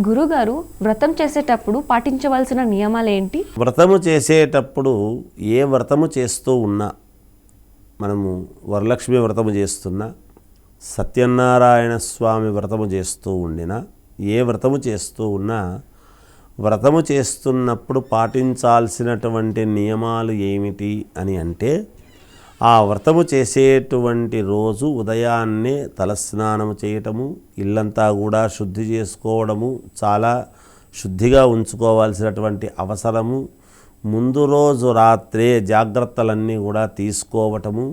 గురుగారు వ్రతం చేసేటప్పుడు పాటించవలసిన నియమాలు ఏంటి వ్రతము చేసేటప్పుడు ఏ వ్రతము చేస్తూ ఉన్నా మనము వరలక్ష్మి వ్రతము చేస్తున్నా సత్యనారాయణ స్వామి వ్రతము చేస్తూ ఉండినా ఏ వ్రతము చేస్తూ ఉన్నా వ్రతము చేస్తున్నప్పుడు పాటించాల్సినటువంటి నియమాలు ఏమిటి అని అంటే ఆ వ్రతము చేసేటువంటి రోజు ఉదయాన్నే తలస్నానము చేయటము ఇల్లంతా కూడా శుద్ధి చేసుకోవడము చాలా శుద్ధిగా ఉంచుకోవాల్సినటువంటి అవసరము. ముందు రోజు రాత్రే జాగ్రత్తలన్నీ కూడా తీసుకోవటము.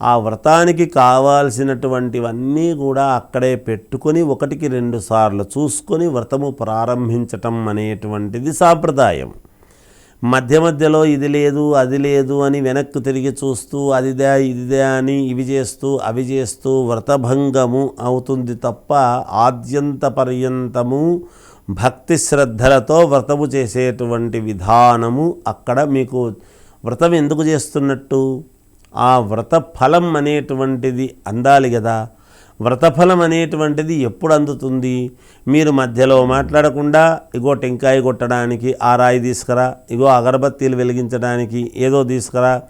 ఆ వ్రతానికి కావాల్సినటువంటివన్నీ కూడా అక్కడే పెట్టుకొని ఒకటికి రెండు సార్లు చూసుకొని వ్రతము ప్రారంభించటం అనేటువంటిది సాంప్రదాయం. మధ్య మధ్యలో ఇది లేదు అది లేదు అని వెనక్కు తిరిగి చూస్తూ అదిదే ఇదిదే అని ఇవి చేస్తూ అవి చేస్తూ వ్రతభంగము అవుతుంది తప్ప ఆద్యంత పర్యంతము భక్తి శ్రద్ధలతో వ్రతము చేసేటువంటి విధానము అక్కడ మీకు వ్రతం ఎందుకు చేస్తున్నట్టు? ఆ వ్రత ఫలం అనేటువంటిది అందాలి కదా వ్రతఫలం అనేటువంటిది ఎప్పుడు అందుతుంది? మీరు మధ్యలో మాట్లాడకుండా ఇగో టెంకాయ కొట్టడానికి ఆ రాయి తీసుకురా ఇగో అగరబత్తీలు వెలిగించడానికి ఏదో తీసుకురా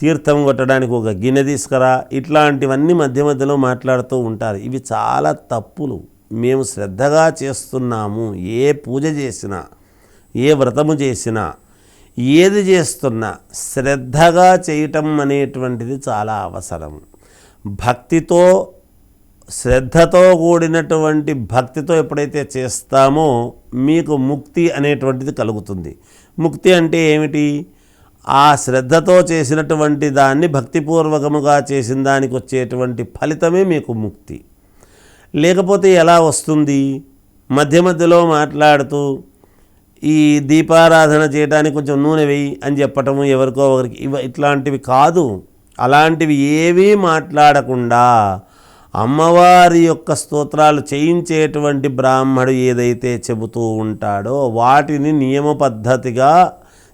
తీర్థం కొట్టడానికి ఒక గిన్నె తీసుకురా ఇట్లాంటివన్నీ మధ్య మధ్యలో మాట్లాడుతూ ఉంటారు. ఇవి చాలా తప్పులు. మేము శ్రద్ధగా చేస్తున్నాము. ఏ పూజ చేసినా ఏ వ్రతము చేసినా ఏది చేస్తున్నా శ్రద్ధగా చేయటం అనేటువంటిది చాలా అవసరం. భక్తితో శ్రద్ధతో కూడినటువంటి భక్తితో ఎప్పుడైతే చేస్తామో మీకు ముక్తి అనేటువంటిది కలుగుతుంది. ముక్తి అంటే ఏమిటి? ఆ శ్రద్ధతో చేసినటువంటి దాన్ని భక్తిపూర్వకముగా చేసిన దానికి వచ్చేటువంటి ఫలితమే మీకు ముక్తి. లేకపోతే ఎలా వస్తుంది? మధ్య మధ్యలో మాట్లాడుతూ ఈ దీపారాధన చేయడానికి కొంచెం నూనె వేయి అని చెప్పటము ఎవరికో ఒకరికి ఇవ ఇట్లాంటివి కాదు. అలాంటివి ఏవీ మాట్లాడకుండా అమ్మవారి యొక్క స్తోత్రాలు చేయించేటువంటి బ్రాహ్మడు ఏదైతే చెబుతూ ఉంటాడో వాటిని నియమ పద్ధతిగా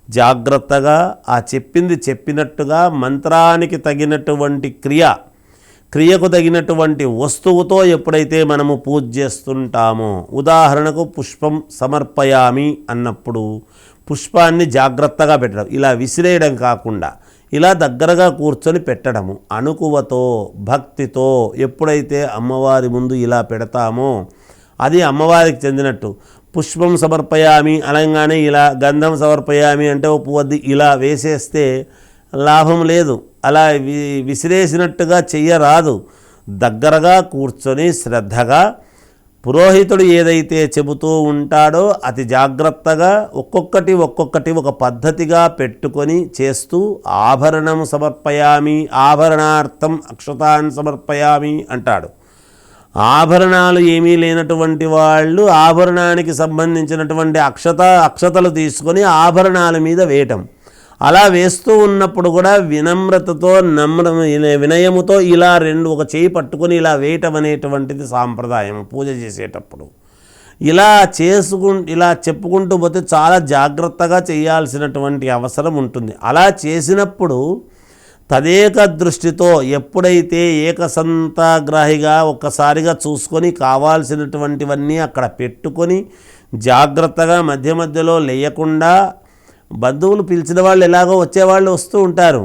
జాగ్రత్తగా ఆ చెప్పింది చెప్పినట్టుగా మంత్రానికి తగినటువంటి క్రియ క్రియకు తగినటువంటి వస్తువుతో ఎప్పుడైతే మనము పూజ చేస్తుంటామో ఉదాహరణకు పుష్పం సమర్పయామి అన్నప్పుడు పుష్పాన్ని జాగ్రత్తగా పెట్టడం ఇలా విసిరేయడం కాకుండా ఇలా దగ్గరగా కూర్చొని పెట్టడము. అణుకువతో భక్తితో ఎప్పుడైతే అమ్మవారి ముందు ఇలా పెడతామో అది అమ్మవారికి చెందినట్టు. పుష్పం సమర్పయామి అనగానే ఇలా గంధం సమర్పయామి అంటే ఉప్పు పువ్వద్ది ఇలా వేసేస్తే లాభం లేదు. అలా వి విసిరేసినట్టుగా చెయ్యరాదు. దగ్గరగా కూర్చొని శ్రద్ధగా పురోహితుడు ఏదైతే చెబుతూ ఉంటాడో అతి జాగ్రత్తగా ఒక్కొక్కటి ఒక్కొక్కటి ఒక పద్ధతిగా పెట్టుకొని చేస్తూ ఆభరణం సమర్పయామి ఆభరణార్థం అక్షతాన్ సమర్పయామి అంటాడు. ఆభరణాలు ఏమీ లేనటువంటి వాళ్ళు ఆభరణానికి సంబంధించినటువంటి అక్షత అక్షతలు తీసుకొని ఆభరణాల మీద వేయటం. అలా వేస్తూ ఉన్నప్పుడు కూడా వినమ్రతతో నమ్ర వినయముతో ఇలా రెండు ఒక చేయి పట్టుకొని ఇలా వేయటం అనేటువంటిది సాంప్రదాయం పూజ చేసేటప్పుడు. ఇలా చేసుకు ఇలా చెప్పుకుంటూ పోతే చాలా జాగ్రత్తగా చేయాల్సినటువంటి అవసరం ఉంటుంది. అలా చేసినప్పుడు తదేక దృష్టితో ఎప్పుడైతే ఏకసంతాగ్రాహిగా ఒక్కసారిగా చూసుకొని కావాల్సినటువంటివన్నీ అక్కడ పెట్టుకొని జాగ్రత్తగా మధ్య మధ్యలో లేయకుండా బంధువులు పిలిచిన వాళ్ళు ఎలాగో వచ్చేవాళ్ళు వస్తూ ఉంటారు.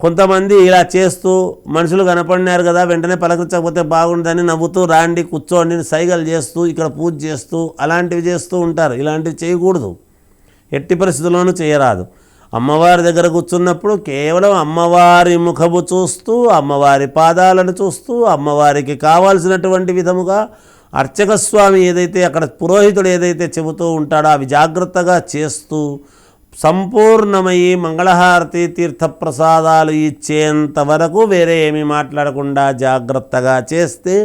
కొంతమంది ఇలా చేస్తూ మనుషులు కనపడినారు కదా వెంటనే పలకరించకపోతే బాగుంటుందని నవ్వుతూ రాండి కూర్చోండి సైగలు చేస్తూ ఇక్కడ పూజ చేస్తూ అలాంటివి చేస్తూ ఉంటారు. ఇలాంటివి చేయకూడదు. ఎట్టి పరిస్థితుల్లోనూ చేయరాదు. అమ్మవారి దగ్గర కూర్చున్నప్పుడు కేవలం అమ్మవారి ముఖము చూస్తూ అమ్మవారి పాదాలను చూస్తూ అమ్మవారికి కావాల్సినటువంటి విధముగా అర్చక స్వామి ఏదైతే అక్కడ పురోహితుడు ఏదైతే చెబుతూ ఉంటాడో అవి జాగ్రత్తగా చేస్తూ సంపూర్ణమయ్యి మంగళహారతి తీర్థప్రసాదాలు ఇచ్చేంత వరకు వేరే ఏమీ మాట్లాడకుండా జాగ్రత్తగా చేస్తే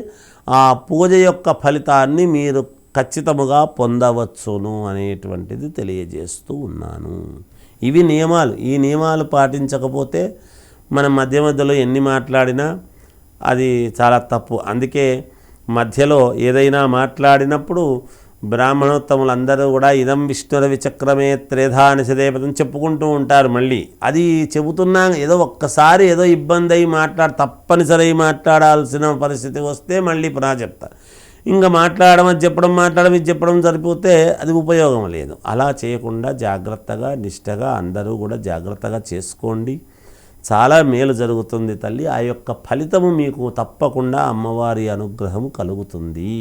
ఆ పూజ యొక్క ఫలితాన్ని మీరు ఖచ్చితముగా పొందవచ్చును అనేటువంటిది తెలియజేస్తూ ఉన్నాను. ఇవి నియమాలు. ఈ నియమాలు పాటించకపోతే మనం మధ్య మధ్యలో ఎన్ని మాట్లాడినా అది చాలా తప్పు. అందుకే మధ్యలో ఏదైనా మాట్లాడినప్పుడు బ్రాహ్మణోత్తములందరూ కూడా ఇదం విష్ణురవిచక్రమే త్రేధా నిషదేపతం చెప్పుకుంటూ ఉంటారు మళ్ళీ. అది చెబుతున్నా ఏదో ఒక్కసారి ఏదో ఇబ్బంది అయి మాట్లాడ తప్పనిసరి మాట్లాడాల్సిన పరిస్థితి వస్తే మళ్ళీ పునః చెప్తా. ఇంకా మాట్లాడడం అది చెప్పడం మాట్లాడడం ఇది చెప్పడం సరిపోతే అది ఉపయోగం లేదు. అలా చేయకుండా జాగ్రత్తగా నిష్టగా అందరూ కూడా జాగ్రత్తగా చేసుకోండి. చాలా మేలు జరుగుతుంది తల్లి. ఆ యొక్క ఫలితము మీకు తప్పకుండా అమ్మవారి అనుగ్రహము కలుగుతుంది.